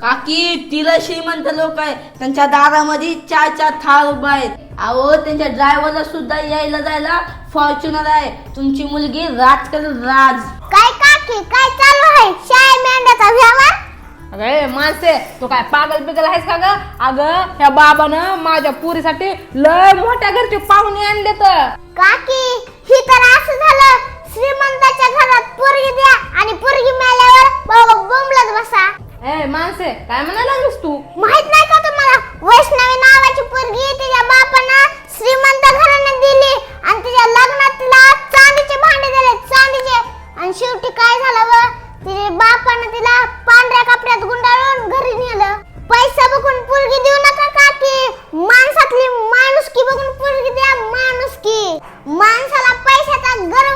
काकी तिला श्रीमंत लोक आहे. त्यांच्या दारामध्ये चार चार थार उभा आहेत अहो त्यांच्या ड्रायव्हरला सुद्धा यायला जायला फॉर्च्युनर आहे. तुमची मुलगी राज करेल राज. काय काकी काय चालू आहे? शाळे मेंढ्याचा व्यवहार? अरे माणसे तू काय पागल बिगल आहेस का ग? अगं ह्या बाबानं माझ्या पुरीसाठी लय मोठ्या घरचे पाहुणे आणले तर काकी माणसं आहे. काय म्हणायला लागलीस तू? माहीत नाही का तुम्हाला? वैष्णवी नावाची पोरगी तिच्या बापांना श्रीमंत घराने दिली आणि तिच्या लग्नात तिला चांदीचे भांडे दिले चांदीचे. आणि शेवटी काय झालं व तिच्या बापानं तिला पांढऱ्या कपड्यात गुंडाळून घरी नेलं. पैसा बघून पोरगी देऊ नका काकी. माणसातली माणुसकी बघून पोरगी द्या माणुसकी. माणसाला पैशाचा गरज